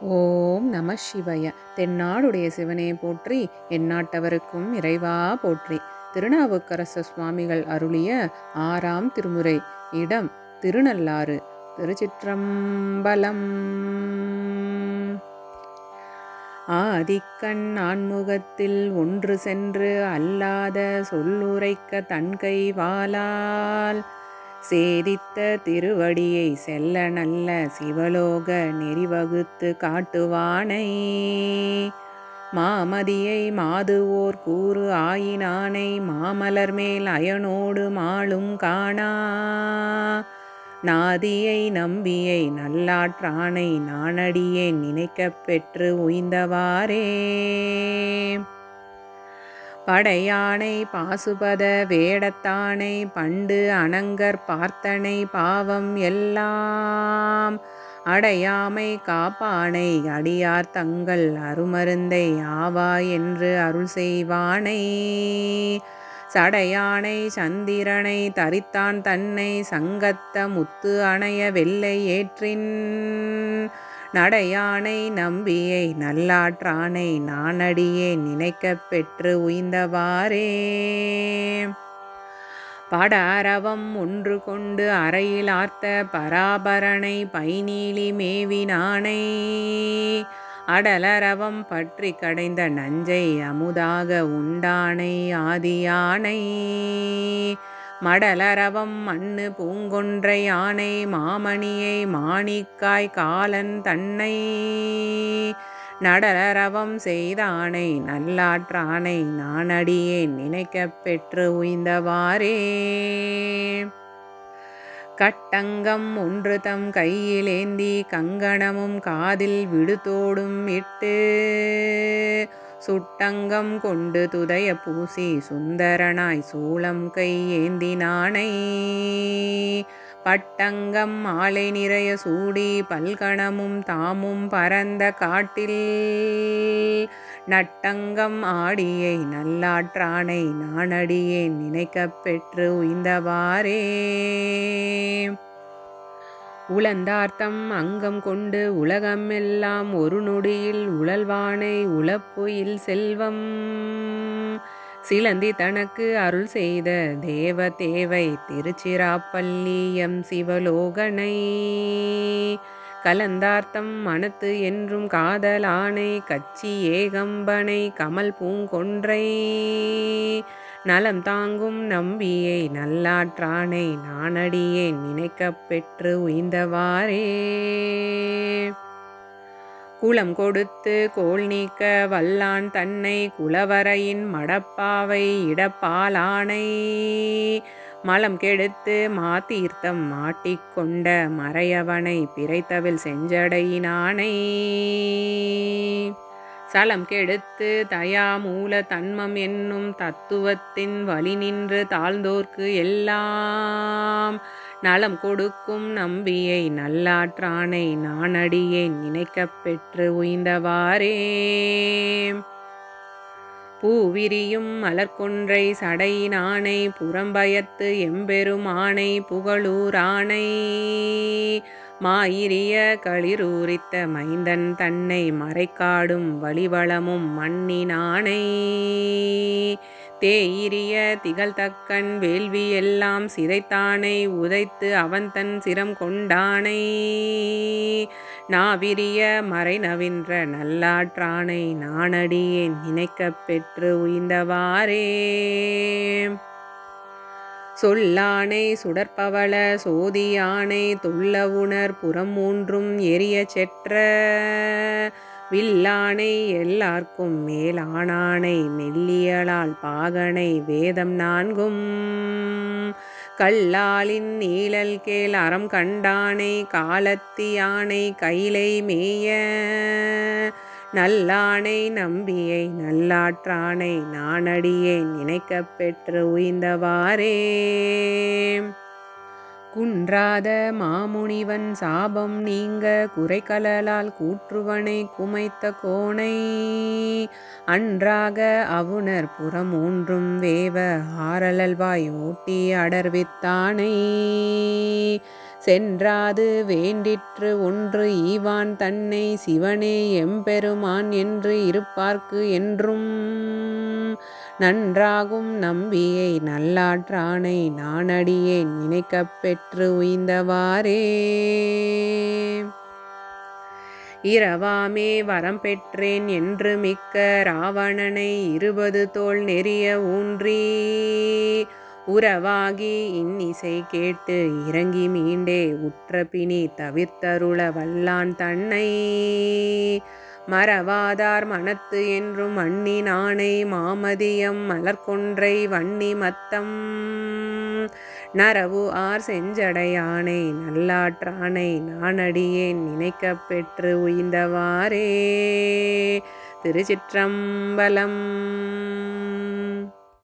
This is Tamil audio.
ஓம் நம சிவய. தென்னாடுடைய சிவனே போற்றி எந்நாட்டவருக்கும் இறைவா போற்றி. திருநாவுக்கரச சுவாமிகள் அருளிய ஆறாம் திருமுறை இடம் திருநள்ளாறு திருச்சிற்றம்பலம். ஆதிக்கண் ஆன்முகத்தில் ஒன்று சென்று அல்லாத சொல்லுரைக்க தன்கை வாலால் சேதித்த திருவடியை செல்ல நல்ல சிவலோக நெறிவகுத்து காட்டுவானை. மாமதியை மாதுவோர் கூறு ஆயினானை மாமலர் மேல் அயனோடு மாளும் காணா. நாதியை நம்பியை நல்லாற்றானை நானடியே நினைக்கப் பெற்று உய்ந்தவாறே. படையானை பாசுபத வேடத்தானை பண்டு அனங்கர் பார்த்தனை பாவம் எல்லாம். அடையாமை காப்பானை அடியார் தங்கள் அருமருந்தை ஆவா என்று அருள் செய்வானை. சடையானை சந்திரனை தரித்தான் தன்னை சங்கத்த முத்து அணைய வெள்ளை ஏற்றின். நடையானை நம்பியை நல்லாற்றானை நானடியே நினைக்கப் பெற்று உய்ந்தவாறே. படாரவம் ஒன்று கொண்டு அறையில் ஆர்த்த பராபரனை பைநீலி மேவினானை அடலரவம் பற்றி கடைந்த நஞ்சை அமுதாக உண்டானை ஆதியானை. மடலரவம் மண்ணு பூங்கொன்றை யானை மாமணியை மாணிக்காய் காலன் தன்னை. நடலரவம் செய்தானை நல்லாற்றானை நானடியேன் நினைக்கப் பெற்று உய்ந்தவாறே. கட்டங்கம் ஒன்று தம் கையிலேந்தி கங்கணமும் காதில் விடுதோடும் இட்டு. சுட்டங்கம் கொண்டு துதய பூசி சுந்தரனாய் சூளம் கை ஏந்தினானை பட்டங்கம் மாலை நிறைய சூடி பல்கணமும் தாமும் பரந்த காட்டில். நட்டங்கம் ஆடியை நல்லாற்றானை நானடியேன் நினைக்கப் பெற்று உய்ந்தவாறே. உளந்தார்த்தம் அங்கம் கொண்டு உலகம் எல்லாம் ஒரு நொடியில் உழல்வானை உழப்பொயில் செல்வம். சிலந்தி தனக்கு அருள் செய்த தேவ தேவை திருச்சிராப்பள்ளியம் சிவலோகனை. கலந்தார்த்தம் மனத்து என்றும் காதலானை கச்சி ஏகம்பனை கமல் பூங்கொன்றை நலம் தாங்கும் நம்பியை நல்லாற்றானை நானடியேன் நினைக்கப் பெற்று உய்ந்தவாறே. குளம் கொடுத்து கோல் நீக்க வல்லான் தன்னை குலவரையின் மடப்பாவை இடப்பாலானை. மலம் கெடுத்து மாத்தீர்த்தம் மாட்டிக்கொண்ட மறையவனை பிறைத்தவில் செஞ்சடையினானை. தலம் கெடுத்து தயா மூல தன்மம் என்னும் தத்துவத்தின் வழி நின்று தாழ்ந்தோர்க்கு எல்லாம் நலம் கொடுக்கும் நம்பியை நல்லாற்றானை நானடியேன் நினைக்கப் பெற்று உய்ந்தவாறே. பூவிரியும் மலர்கொன்றை சடையினானை புறம்பயத்து எம்பெருமானை புகழூரானை. மாயிரிய களிரூரித்த மைந்தன் தன்னை மறைக்காடும் வழிவளமும் மண்ணினானை தேயிரிய திகழ்தக்கன் வேள்வி எல்லாம் சிதைத்தானை உதைத்து அவன் தன் சிரம் கொண்டானை. நாவிரிய மறைநவின்ற நல்லாற்றானை நானடியேன் நினைக்கப் பெற்று உயிர்ந்தவாறே சொல்லானை சுடற்பவள சோதியானை துள்ளவுணர் புறம் மூன்றும் எரிய செற்ற. வில்லானை எல்லார்க்கும் மேலானானை மெல்லியலால் பாகனை வேதம் நான்கும். கல்லாலின் நீழல் கேள் அறம் கண்டானை காலத்தியானை கைலை மேய. நல்லானை நம்பியை நல்லாற்றானை நானடியை நினைக்க பெற்று உய்ந்தவாறே குன்றாத மாமுனிவன் சாபம் நீங்க குறைகலலால் கூற்றுவனை குமைத்த கோணை அன்றாக அவுணர் புறம் ஊன்றும் வேவ ஆரலல்வாய் ஓட்டி அடர்வித்தானை. சென்றாது வேண்டிற்று ஒன்று ஈவான் தன்னை சிவனே எம்பெருமான் என்று இருப்பார்க்கு என்றும். நன்றாகும் நம்பியை நல்லாற்றானை நானடியே நினைக்கப் பெற்று உய்ந்தவாறே. இரவாமே வரம் பெற்றேன் என்று மிக்க ராவணனை இருபது தோல் நெறிய ஊன்றி உறவாகி இன்னிசை கேட்டு இறங்கி மீண்டே உற்ற பிணி தவிர்த்தருள வல்லான் தன்னை. மறவாதார் மனத்து என்றும் அண்ணி நாணை மாமதியம் மலர்கொன்றை வன்னி மத்தம். நரவு ஆர் செஞ்சடையானை நல்லாற்றானை நானடியேன் நினைக்கப் பெற்று உயிந்தவாறே. திருச்சிற்றம்பலம்.